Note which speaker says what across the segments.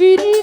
Speaker 1: ফিরি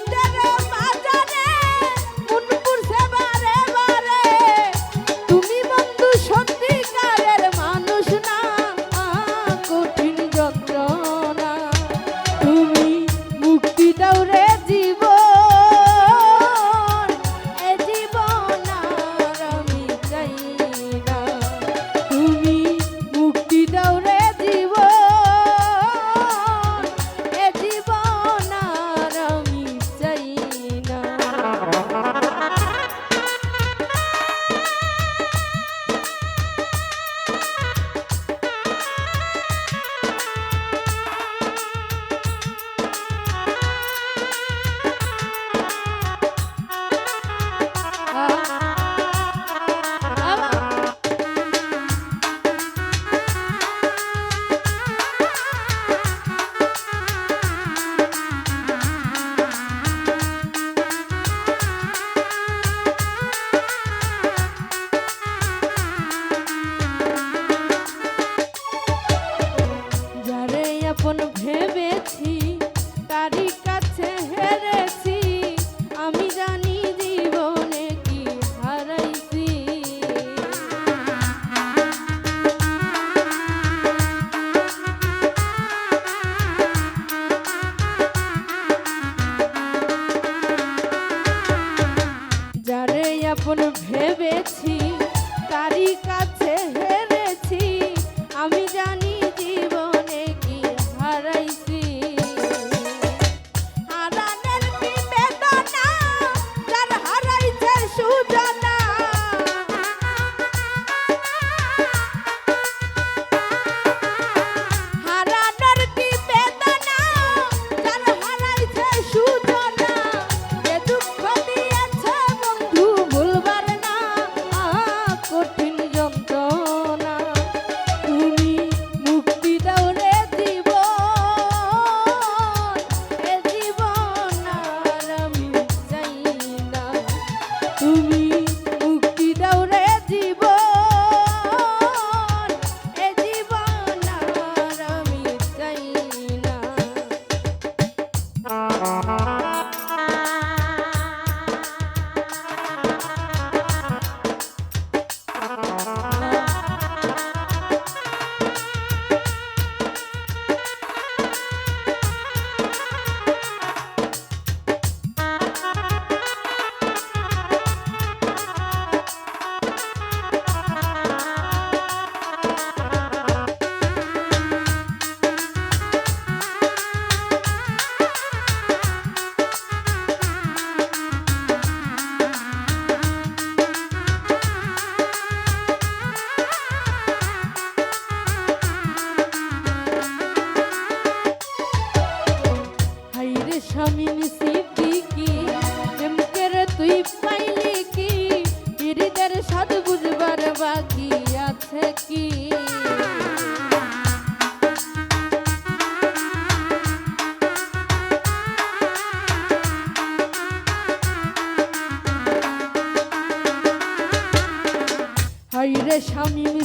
Speaker 1: যারে আপন ভেবেছি তারই কাছে হেরেছি। আমি জানি স্বামী